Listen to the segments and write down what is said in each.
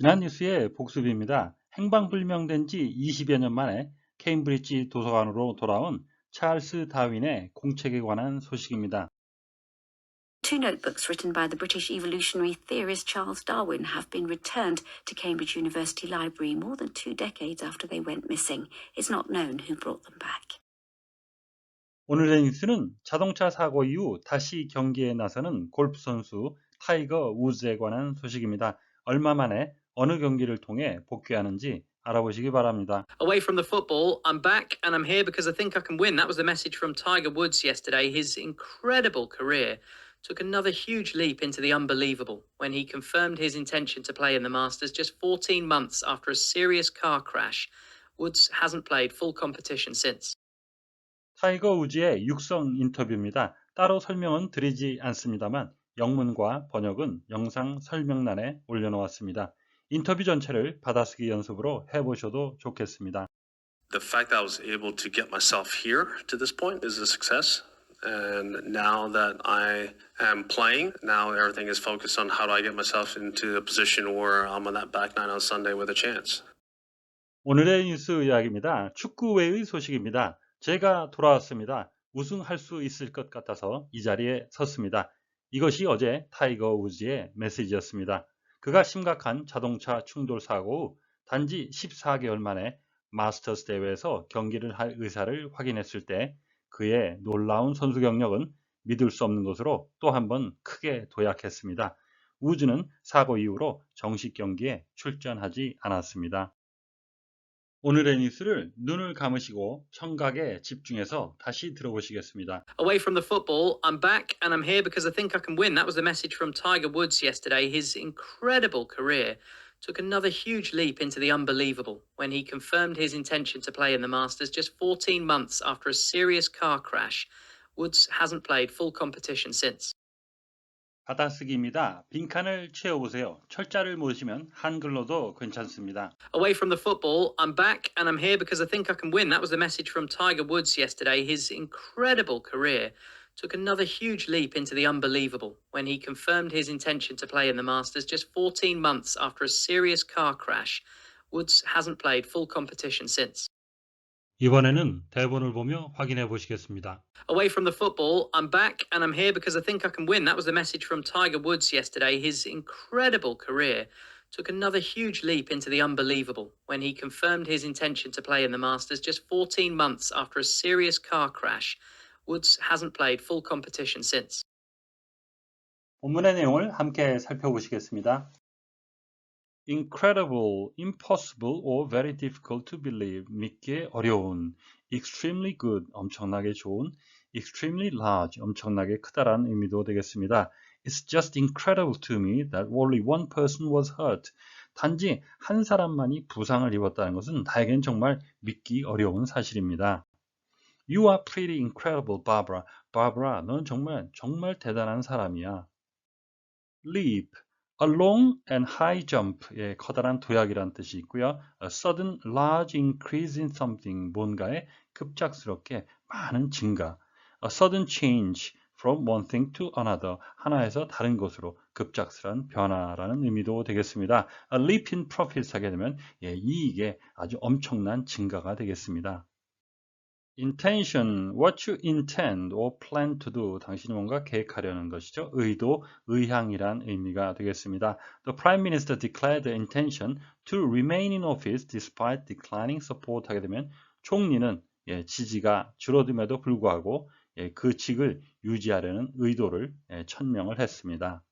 지난 뉴스의 복습입니다. 행방불명된 지 20여 년 만에 케임브리지 도서관으로 돌아온 찰스 다윈의 공책에 관한 소식입니다. Two notebooks written by the British evolutionary theorist Charles Darwin have been returned to Cambridge University Library more than two decades after they went missing. It's not known who brought them back. 오늘의 뉴스는 자동차 사고 이후 다시 경기에 나서는 골프 선수 타이거 우즈에 관한 소식입니다. 얼마 만에 어느 경기를 통해 복귀하는지 알아보시기 바랍니다. Away from the football, I'm back and I'm here because I think I can win. That was the message from Tiger Woods yesterday. His incredible career took another huge leap into the unbelievable when he confirmed his intention to play in the Masters just 14 months after a serious car crash. Woods hasn't played full competition since. 타이거 우즈의 육성 인터뷰입니다. 따로 설명은 드리지 않습니다만 영문과 번역은 영상 설명란에 올려놓았습니다. 인터뷰 전체를 받아쓰기 연습으로 해보셔도 좋겠습니다. the fact that I was able to get myself here to this point is a success. And now that I am playing, now everything is focused on how do I get myself into a position where I'm on that back nine on Sunday with a chance. 오늘의 뉴스 이야기입니다. 축구 외의 소식입니다. 제가 돌아왔습니다. 우승할 수 있을 것 같아서 이 자리에 섰습니다. 이것이 어제 타이거 우즈의 메시지였습니다. 그가 심각한 자동차 충돌 사고 후 단지 14개월 만에 마스터스 대회에서 경기를 할 의사를 확인했을 때 그의 놀라운 선수 경력은 믿을 수 없는 것으로 또 한 번 크게 도약했습니다. 우즈는 사고 이후로 정식 경기에 출전하지 않았습니다. 오늘의 뉴스를 눈을 감으시고 청각에 집중해서 다시 들어보시겠습니다. Away from the football, I'm back and I'm here because I think I can win. That was the message from Tiger Woods yesterday. His incredible career took another huge leap into the unbelievable when he confirmed his intention to play in the Masters just 14 months after a serious car crash. Woods hasn't played full competition since. 받아쓰기입니다. 빈칸을 채워보세요. 철자를 모르시면 한글로도 괜찮습니다. Away from the football, I'm back and I'm here because I think I can win. That was the message from Tiger Woods yesterday. His incredible career took another huge leap into the unbelievable when he confirmed his intention to play in the Masters just 14 months after a serious car crash. Woods hasn't played full competition since. 이번에는 대본을 보며 확인해 보시겠습니다. Away from the football, I'm back and I'm here because I think I can win. That was the message from Tiger Woods yesterday. His incredible career took another huge leap into the unbelievable when he confirmed his intention to play in the Masters just 14 months after a serious car crash. Woods hasn't played full competition since. 본문의 내용을 함께 살펴보시겠습니다. Incredible, impossible or very difficult to believe, 믿기 어려운, extremely good, 엄청나게 좋은, extremely large, 엄청나게 크다라는 의미도 되겠습니다. It's just incredible to me that only one person was hurt. 단지 한 사람만이 부상을 입었다는 것은 나에겐 정말 믿기 어려운 사실입니다. You are pretty incredible, Barbara. Barbara, 넌 정말 정말 대단한 사람이야. leap, a long and high jump의 커다란 도약이라는 뜻이 있고요. A sudden large increase in something, 뭔가에 급작스럽게 많은 증가. A sudden change from one thing to another, 하나에서 다른 것으로 급작스러운 변화라는 의미도 되겠습니다. A leap in profits 하게 되면 예, 이익에 아주 엄청난 증가가 되겠습니다. Intention, what you intend or plan to do, 당신이 뭔가 계획하려는 것이죠. 의도, 의향이란 의미가 되겠습니다. The Prime Minister declared the intention to remain in office despite declining support 하게 되면 총리는 예, 지지가 줄어듦에도 불구하고 예, 그 직을 유지하려는 의도를 예, 천명을 했습니다.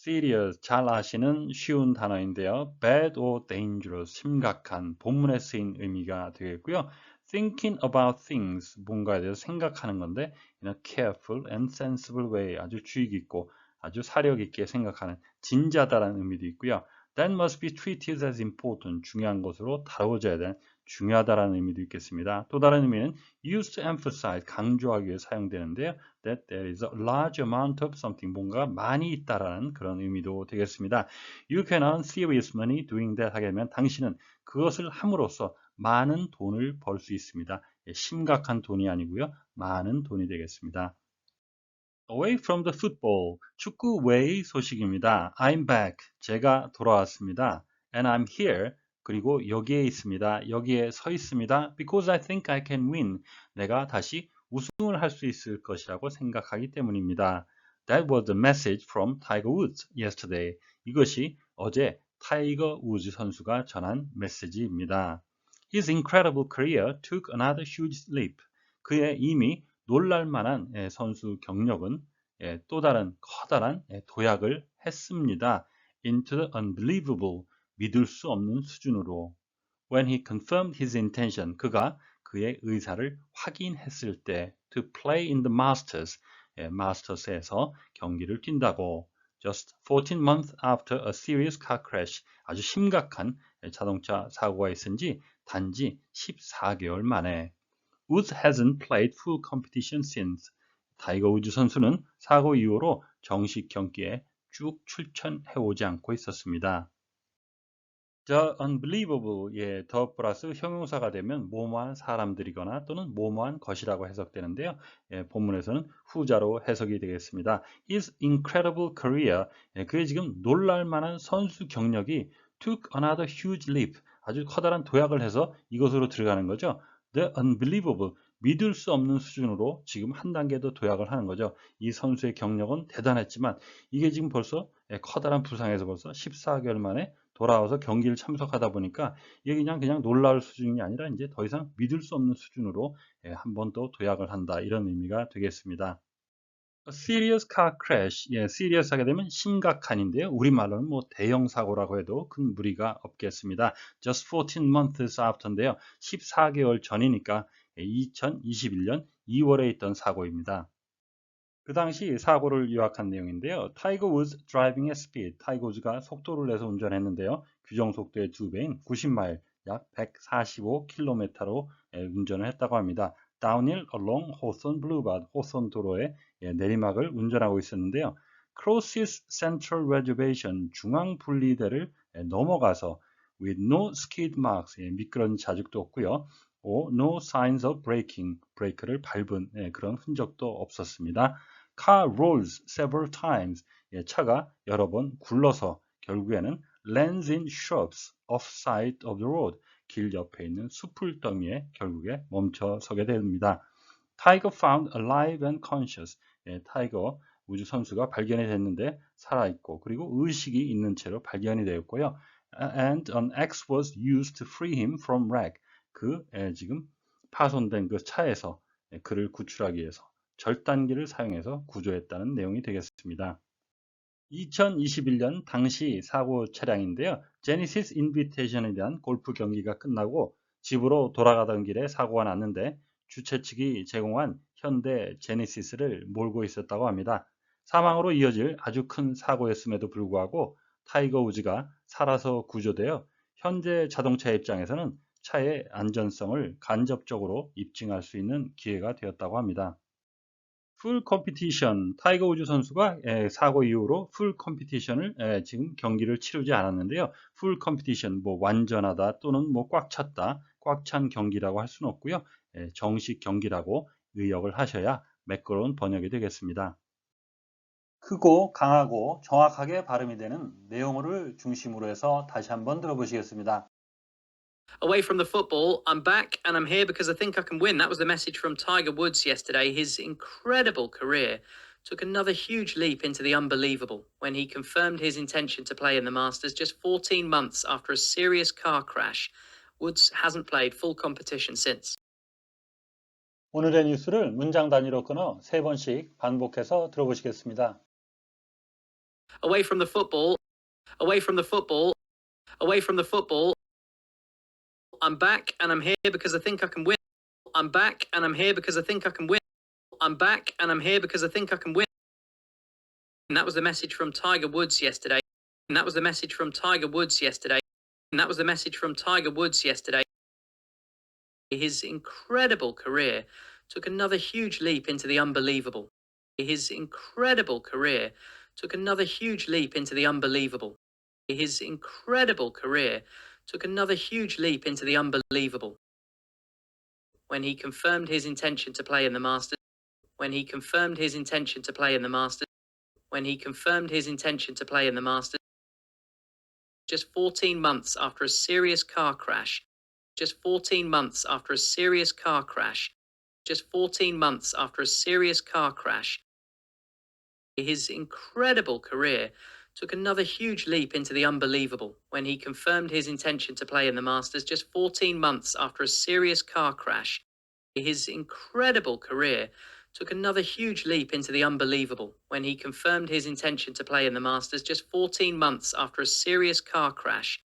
serious, 잘 아시는 쉬운 단어인데요. bad or dangerous, 심각한, 본문에 쓰인 의미가 되겠고요. Thinking about things, 뭔가에 대해서 생각하는 건데 in a careful and sensible way, 아주 주의 깊고 아주 사력 있게 생각하는 진지하다라는 의미도 있고요. That must be treated as important, 중요한 것으로 다뤄져야 되는 중요하다라는 의미도 있겠습니다. 또 다른 의미는 used to emphasize, 강조하기 위해 사용되는데요. That there is a large amount of something, 뭔가 많이 있다라는 그런 의미도 되겠습니다. You can earn serious money doing that 하게 되면 당신은 그것을 함으로써 많은 돈을 벌 수 있습니다. 심각한 돈이 아니고요. 많은 돈이 되겠습니다. Away from the football. 축구 외의 소식입니다. I'm back. 제가 돌아왔습니다. And I'm here. 그리고 여기에 있습니다. 여기에 서 있습니다. Because I think I can win. 내가 다시 우승을 할 수 있을 것이라고 생각하기 때문입니다. That was the message from Tiger Woods yesterday. 이것이 어제 타이거 우즈 선수가 전한 메시지입니다. His incredible career took another huge leap. 그의 이미 놀랄만한 예, 선수 경력은 예, 또 다른 커다란 예, 도약을 했습니다. Into the unbelievable, 믿을 수 없는 수준으로. When he confirmed his intention, 그가 그의 의사를 확인했을 때 to play in the Masters, 예, 마스터스에서 경기를 뛴다고. Just 14 months after a serious car crash, 아주 심각한 예, 자동차 사고가 있은 지 단지 14개월 만에. Woods hasn't played full competition since. 타이거 우즈 선수는 사고 이후로 정식 경기에 쭉 출전해오지 않고 있었습니다. The unbelievable, 예, 더 플러스 형용사가 되면 모모한 사람들이거나 또는 모모한 것이라고 해석되는데요. 예, 본문에서는 후자로 해석이 되겠습니다. His incredible career, 예, 그의 지금 놀랄만한 선수 경력이 took another huge leap, 아주 커다란 도약을 해서 이것으로 들어가는 거죠. The unbelievable, 믿을 수 없는 수준으로 지금 한 단계 더 도약을 하는 거죠. 이 선수의 경력은 대단했지만 이게 지금 벌써 예, 커다란 부상에서 벌써 14개월 만에 돌아와서 경기를 참석하다 보니까 이게 그냥 그냥 놀라울 수준이 아니라 이제 더 이상 믿을 수 없는 수준으로 예, 한번 더 도약을 한다 이런 의미가 되겠습니다. A serious car crash, 예, serious 하게 되면 심각한인데요. 우리말로는 뭐 대형 사고라고 해도 큰 무리가 없겠습니다. Just 14 months after인데요. 14개월 전이니까 2021년 2월에 있던 사고입니다. 그 당시 사고를 요약한 내용인데요. 타이거 우즈 드라이빙 의 스피드, 타이거 우즈가 속도를 내서 운전했는데요. 규정 속도의 두 배인 90마일, 약 145km로 운전을 했다고 합니다. Downhill along Hawthorne Boulevard, 호선 도로의 예, 내리막을 운전하고 있었는데요. Crosses Central Reservation, 중앙 분리대를 예, 넘어가서 with no skid marks, 예, 미끄러진 자죽도 없고요. 오, no signs of braking, 브레이크를 밟은 예, 그런 흔적도 없었습니다. Car rolls several times, 예, 차가 여러 번 굴러서 결국에는 lands in shrubs off side of the road, 길 옆에 있는 숲을 더미에 결국에 멈춰 서게 됩니다. Tiger found alive and conscious, 예, 타이거 우주 선수가 발견이 됐는데 살아 있고 그리고 의식이 있는 채로 발견이 되었고요. And an axe was used to free him from wreck. 그 에, 지금 파손된 그 차에서 에, 그를 구출하기 위해서 절단기를 사용해서 구조했다는 내용이 되겠습니다. 2021년 당시 사고 차량인데요. 제니시스 인비테이션에 대한 골프 경기가 끝나고 집으로 돌아가던 길에 사고가 났는데 주최 측이 제공한 현대 제니시스를 몰고 있었다고 합니다. 사망으로 이어질 아주 큰 사고였음에도 불구하고 타이거 우즈가 살아서 구조되어 현재 자동차 입장에서는 차의 안전성을 간접적으로 입증할 수 있는 기회가 되었다고 합니다. 풀 컴피티션 타이거 우즈 선수가 에, 사고 이후로 풀 컴피티션을 에, 지금 경기를 치르지 않았는데요. 풀 컴피티션 뭐 완전하다 또는 뭐 꽉 찼다, 꽉 찬 경기라고 할 수는 없고요. 에, 정식 경기라고 의역을 하셔야 매끄러운 번역이 되겠습니다. 크고 강하고 정확하게 발음이 되는 내용어를 중심으로 해서 다시 한번 들어보시겠습니다. Away from the football, I'm back and I'm here because I think I can win. That was the message from Tiger Woods yesterday. His incredible career took another huge leap into the unbelievable when he confirmed his intention to play in the Masters just 14 months after a serious car crash. Woods hasn't played full competition since. 오늘의 뉴스를 문장 단위로 끊어 세 번씩 반복해서 들어보시겠습니다. Away from the football, away from the football, away from the football. I'm back and I'm here because I think I can win. I'm back and I'm here because I think I can win. I'm back and I'm here because I think I can win. And that was the message from Tiger Woods yesterday. And that was the message from Tiger Woods yesterday. And that was the message from Tiger Woods yesterday. His incredible career took another huge leap into the unbelievable. His incredible career took another huge leap into the unbelievable. His incredible career took another huge leap into the unbelievable when he confirmed his intention to play in the Masters when he confirmed his intention to play in the Masters. When he confirmed his intention to play in the Masters just 14 months after a serious car crash. Just 14 months after a serious car crash. Just 14 months after a serious car crash. His incredible career took another huge leap into the unbelievable when he confirmed his intention to play in the Masters just 14 months after a serious car crash. His incredible career took another huge leap into the unbelievable when he confirmed his intention to play in the Masters just 14 months after a serious car crash.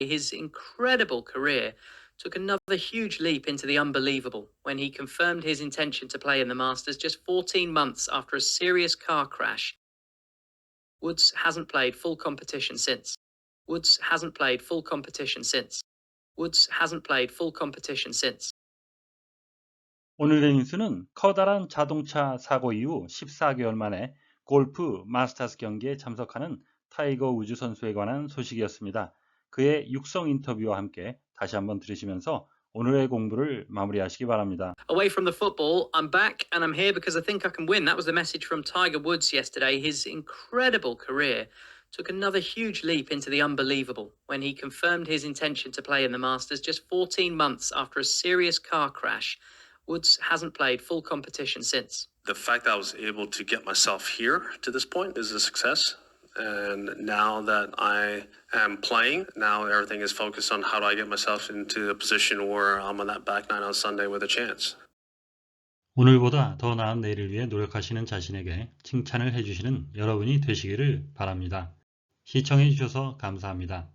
His incredible career took another huge leap into the unbelievable when he confirmed his intention to play in the Masters just 14 months after a serious car crash. Woods hasn't played full competition since. Woods hasn't played full competition since. Woods hasn't played full competition since. 오늘의 뉴스는 커다란 자동차 사고 이후 14개월 만에 골프 마스터스 경기에 참석하는 타이거 우즈 선수에 관한 소식이었습니다. 그의 육성 인터뷰와 함께 다시 한번 들으시면서 오늘의 공부를 마무리하시기 바랍니다. Away from the football, I'm back and I'm here because I think I can win. That was the message from Tiger Woods yesterday. His incredible career took another huge leap into the unbelievable when he confirmed his intention to play in the Masters just 14 months after a serious car crash. Woods hasn't played full competition since. The fact that I was able to get myself here to this point is a success. And now that I am playing, now everything is focused on how do I get myself into a position where I'm on that back nine on Sunday with a chance. 오늘보다 더 나은 내일을 위해 노력하시는 자신에게 칭찬을 해주시는 여러분이 되시기를 바랍니다. 시청해 주셔서 감사합니다.